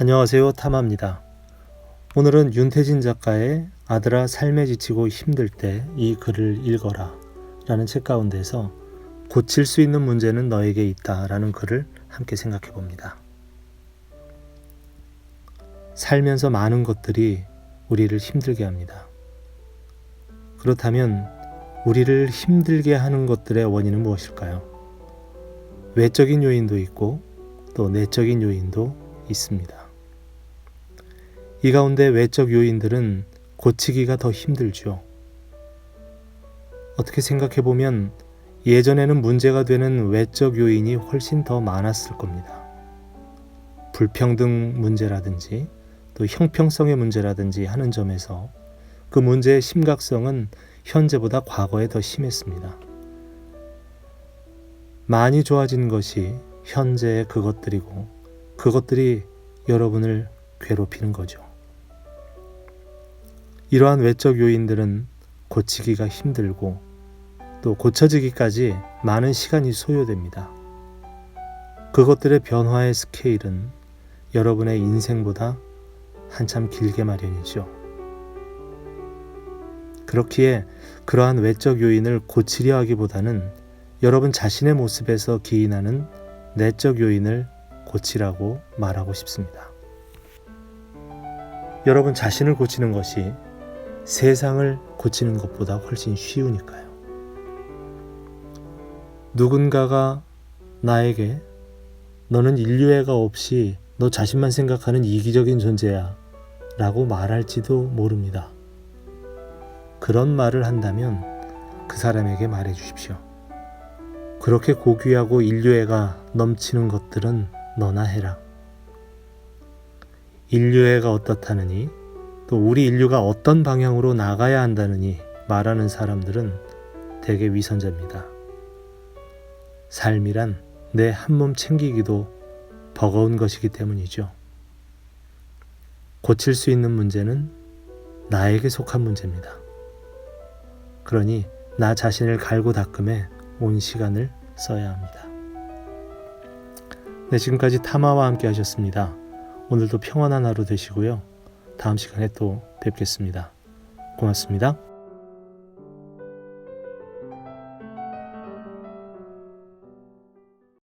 안녕하세요. 타마입니다. 오늘은 윤태진 작가의 아들아 삶에 지치고 힘들 때 이 글을 읽어라 라는 책 가운데서 고칠 수 있는 문제는 너에게 있다 라는 글을 함께 생각해 봅니다. 살면서 많은 것들이 우리를 힘들게 합니다. 그렇다면 우리를 힘들게 하는 것들의 원인은 무엇일까요? 외적인 요인도 있고 또 내적인 요인도 있습니다. 이 가운데 외적 요인들은 고치기가 더 힘들죠. 어떻게 생각해 보면 예전에는 문제가 되는 외적 요인이 훨씬 더 많았을 겁니다. 불평등 문제라든지 또 형평성의 문제라든지 하는 점에서 그 문제의 심각성은 현재보다 과거에 더 심했습니다. 많이 좋아진 것이 현재의 그것들이고 그것들이 여러분을 괴롭히는 거죠. 이러한 외적 요인들은 고치기가 힘들고 또 고쳐지기까지 많은 시간이 소요됩니다. 그것들의 변화의 스케일은 여러분의 인생보다 한참 길게 마련이죠. 그렇기에 그러한 외적 요인을 고치려 하기보다는 여러분 자신의 모습에서 기인하는 내적 요인을 고치라고 말하고 싶습니다. 여러분 자신을 고치는 것이 세상을 고치는 것보다 훨씬 쉬우니까요. 누군가가 나에게 너는 인류애가 없이 너 자신만 생각하는 이기적인 존재야 라고 말할지도 모릅니다. 그런 말을 한다면 그 사람에게 말해 주십시오. 그렇게 고귀하고 인류애가 넘치는 것들은 너나 해라. 인류애가 어떻다느니 또 우리 인류가 어떤 방향으로 나가야 한다느니 말하는 사람들은 대개 위선자입니다. 삶이란 내 한 몸 챙기기도 버거운 것이기 때문이죠. 고칠 수 있는 문제는 나에게 속한 문제입니다. 그러니 나 자신을 갈고 닦음에 온 시간을 써야 합니다. 네, 지금까지 타마와 함께 하셨습니다. 오늘도 평안한 하루 되시고요. 다음 시간에 또 뵙겠습니다. 고맙습니다.